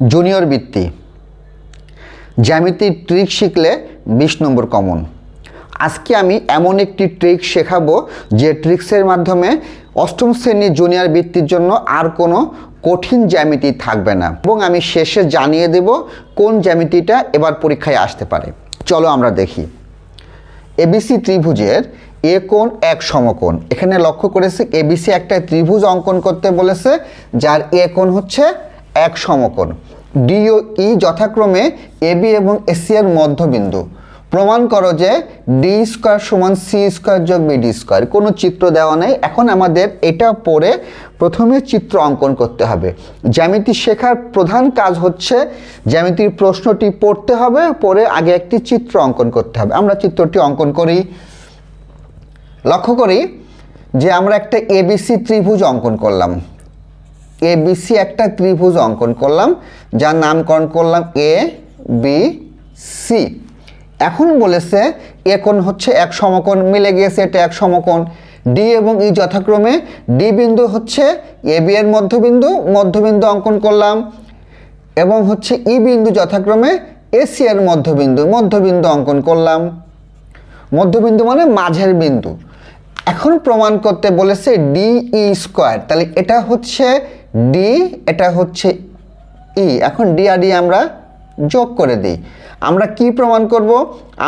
Junior বৃত্তি। জ্যামিতির trick শিখলে বিশ নম্বর কমন। আজকে আমি এমন একটি ট্রিক শেখাবো যে ট্রিক্সের মাধ্যমে অষ্টম শ্রেণির জুনিয়র বৃত্তির জন্য আর কোনো কঠিন জ্যামিতি থাকবে না এবং আমি শেষে জানিয়ে দেব কোন জ্যামিতিটা এবার পরীক্ষায় আসতে পারে। চলো আমরা দেখি। এবিসি ত্রিভুজের এ কোণ এক সমকোণ। এখানে লক্ষ্য করেছে এবিসি একটা ত্রিভুজ অঙ্কন করতে বলেছে, যার এ কোণ হচ্ছে এক সমকোণ। ডি ও ই যথাক্রমে এবি এবং এসি এর মধ্যবিন্দু। প্রমাণ করো যে ডি স্কোয়ার সমান সি স্কোয়ার যোগ বিডি স্কোয়ার। কোনো চিত্র দেওয়া নেই। এখন আমাদের এটা পড়ে প্রথমে চিত্র অঙ্কন করতে হবে। জ্যামিতি শেখার প্রধান কাজ হচ্ছে জ্যামিতির প্রশ্নটি পড়তে হবে, পড়ে আগে একটি চিত্র অঙ্কন করতে হবে। আমরা চিত্রটি অঙ্কন করি। লক্ষ্য করি যে আমরা একটা এবিসি ত্রিভুজ অঙ্কন করলাম। এবিসি একটা ত্রিভুজ অঙ্কন করলাম, যার নামকরণ করলাম এ বি সি এখন বলেছে এ কোণ হচ্ছে এক সমকোণ, মিলে গিয়েছে এটা এক সমকোণ। ডি এবং ই যথাক্রমে ডি বিন্দু হচ্ছে এ বি এর মধ্যবিন্দু মধ্যবিন্দু অঙ্কন করলাম। এবং হচ্ছে ই বিন্দু যথাক্রমে এসি এর মধ্যবিন্দু মধ্যবিন্দু অঙ্কন করলাম। মধ্যবিন্দু মানে মাঝের বিন্দু। এখন প্রমাণ করতে বলেছে ডি ই স্কোয়ার তাহলে এটা হচ্ছে ডি এটা হচ্ছে ই এখন ডি আর ডি আমরা যোগ করে দিই। আমরা কি প্রমাণ করব?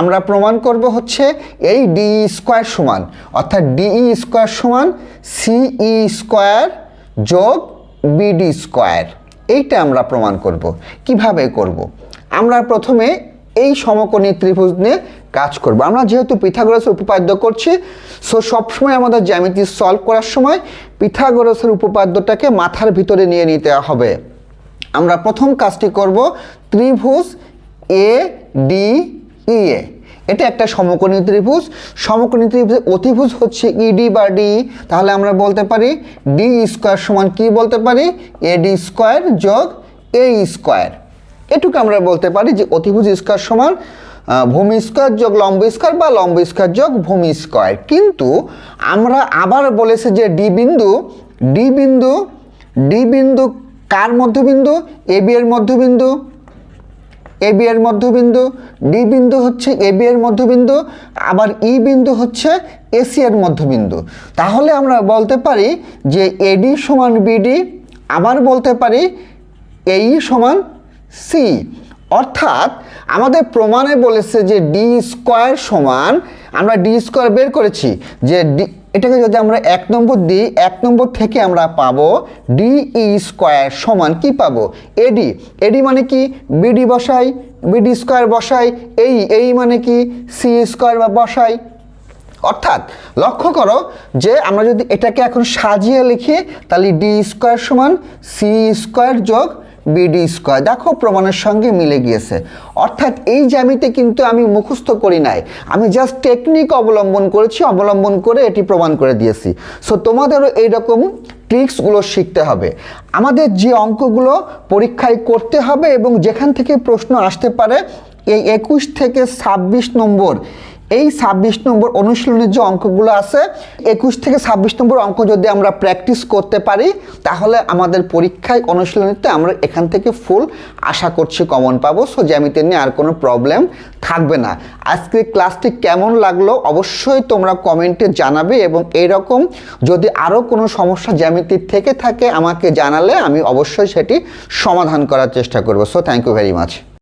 আমরা প্রমাণ করব হচ্ছে এই ডি স্কোয়ার সমান। অর্থাৎ ডিই স্কোয়ার সমান সিই স্কোয়ার যোগ বিডি স্কোয়ার এইটা আমরা প্রমাণ করব। কীভাবে করব? আমরা প্রথমে এই সমকোণী ত্রিভুজ নিয়ে কাজ করব। আমরা যেহেতু পিথাগোরাসের উপপাদ্য করছি সো সবসময় আমাদের জ্যামিতি সলভ করার সময় পিথাগোরাসের উপপাদ্যটাকে মাথার ভিতরে নিয়ে নিতে হবে। আমরা প্রথম কাজটি করব ত্রিভুজ এ ডি ই এ। এটা একটা সমকোণী ত্রিভুজ। সমকোণী ত্রিভুজের অতিভুজ হচ্ছে ইডি বা ডি তাহলে আমরা বলতে পারি ডি স্কোয়ার সমান কি বলতে পারি? এ ডি স্কোয়ার যোগ এ স্কোয়ার এটুকু আমরা বলতে পারি যে অতিভুজ স্কোয়ার সমান ভূমি স্কোয়ার যোগ লম্ব স্কোয়ার বা লম্ব স্কোয়ার যোগ ভূমি স্কোয়ার। কিন্তু আমরা আবার বলেছে যে ডি বিন্দু ডি বিন্দু ডি বিন্দু কার মধ্যবিন্দু? এ বি এর মধ্যবিন্দু। এ বি এর মধ্যবিন্দু, ডি বিন্দু হচ্ছে এ বি এর মধ্যবিন্দু, আবার ই বিন্দু হচ্ছে এসি এর মধ্যবিন্দু। তাহলে আমরা বলতে পারি যে এডি সমান বিডি আবার বলতে পারি এই সমান সি অর্থাৎ আমাদের প্রমাণে বলেছে যে ডি স্কোয়ার সমান, আমরা ডি স্কোয়ার বের করেছি যে ডি এটাকে যদি আমরা এক নম্বর দিই, এক নম্বর থেকে আমরা পাবো ডি ই স্কোয়ার সমান কি পাবো? এডি এডি মানে কি? বিডি বসাই বিডি স্কোয়ার বসাই, এই এই মানে কি? সি স্কোয়ার বা বসাই। অর্থাৎ লক্ষ্য করো যে আমরা যদি এটাকে এখন সাজিয়ে লিখি, তাহলে ডি স্কোয়ার সমান সি স্কোয়ার যোগ বিডি স্কোয়ার দেখো, প্রমাণের সঙ্গে মিলে গিয়েছে। অর্থাৎ এই জ্যামিতে কিন্তু আমি মুখস্থ করি নাই। আমি জাস্ট টেকনিক অবলম্বন করেছি, অবলম্বন করে এটি প্রমাণ করে দিয়েছি। সো তোমাদেরও এইরকম ট্রিক্সগুলো শিখতে হবে। আমাদের যে অঙ্কগুলো পরীক্ষায় করতে হবে এবং যেখান থেকে প্রশ্ন আসতে পারে, এই একুশ থেকে ছাব্বিশ নম্বর এই ছাব্বিশ নম্বর অনুশীলনের যে অঙ্কগুলো আছে, একুশ থেকে ছাব্বিশ নম্বর অঙ্ক যদি আমরা প্র্যাকটিস করতে পারি, তাহলে আমাদের পরীক্ষায় অনুশীলনীতে আমরা এখান থেকে ফুল আশা করছি কমন পাবো। সো জ্যামিতি নিয়ে আর কোনো প্রবলেম থাকবে না। আজকের ক্লাসটি কেমন লাগল অবশ্যই তোমরা কমেন্টে জানাবে এবং এইরকম যদি আরও কোনো সমস্যা জ্যামিতির থেকে থাকে, আমাকে জানালে আমি অবশ্যই সেটি সমাধান করার চেষ্টা করব। So thank you very much